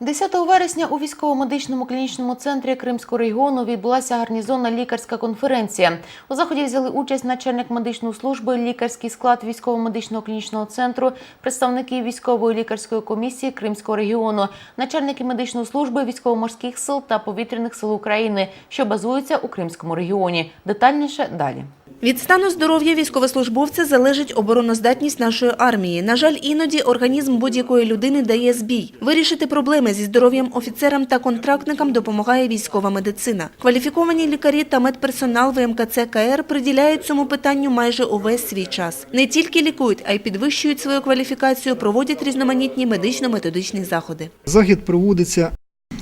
10 вересня у військово-медичному клінічному центрі Кримського регіону відбулася гарнізонна лікарська конференція. У заході взяли участь начальник медичної служби, лікарський склад військово-медичного клінічного центру, представники військової лікарської комісії Кримського регіону, начальники медичної служби військово-морських сил та повітряних сил України, що базуються у Кримському регіоні. Детальніше далі. Від стану здоров'я військовослужбовця залежить обороноздатність нашої армії. На жаль, іноді організм будь-якої людини дає збій. Вирішити проблеми зі здоров'ям офіцерам та контрактникам допомагає військова медицина. Кваліфіковані лікарі та медперсонал ВМКЦ КР приділяють цьому питанню майже увесь свій час. Не тільки лікують, а й підвищують свою кваліфікацію, проводять різноманітні медично-методичні заходи. Захід проводиться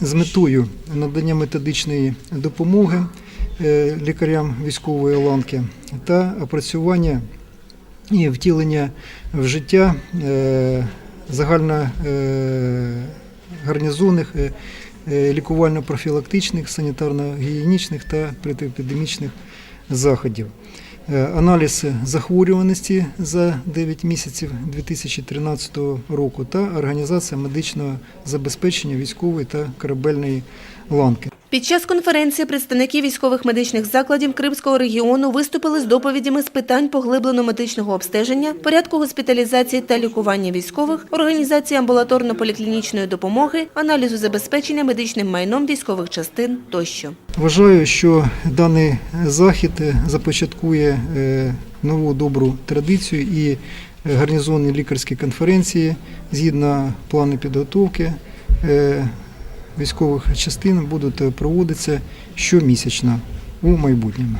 з метою надання методичної допомоги лікарям військової ланки та опрацювання і втілення в життя е, загально е, е, е, лікувально-профілактичних, санітарно-гігієнічних та протиепідемічних заходів. Е, Аналіз захворюваності за 9 місяців 2013 року та організація медичного забезпечення військової та корабельної ланки. Під час конференції представники військових медичних закладів Кримського регіону виступили з доповідями з питань поглибленого медичного обстеження, порядку госпіталізації та лікування військових, організації амбулаторно-поліклінічної допомоги, аналізу забезпечення медичним майном військових частин тощо. Вважаю, що даний захід е, започаткує е, нову добру традицію і е, гарнізонні лікарські конференції згідно плану підготовки військових частин будуть проводитися щомісячно у майбутньому.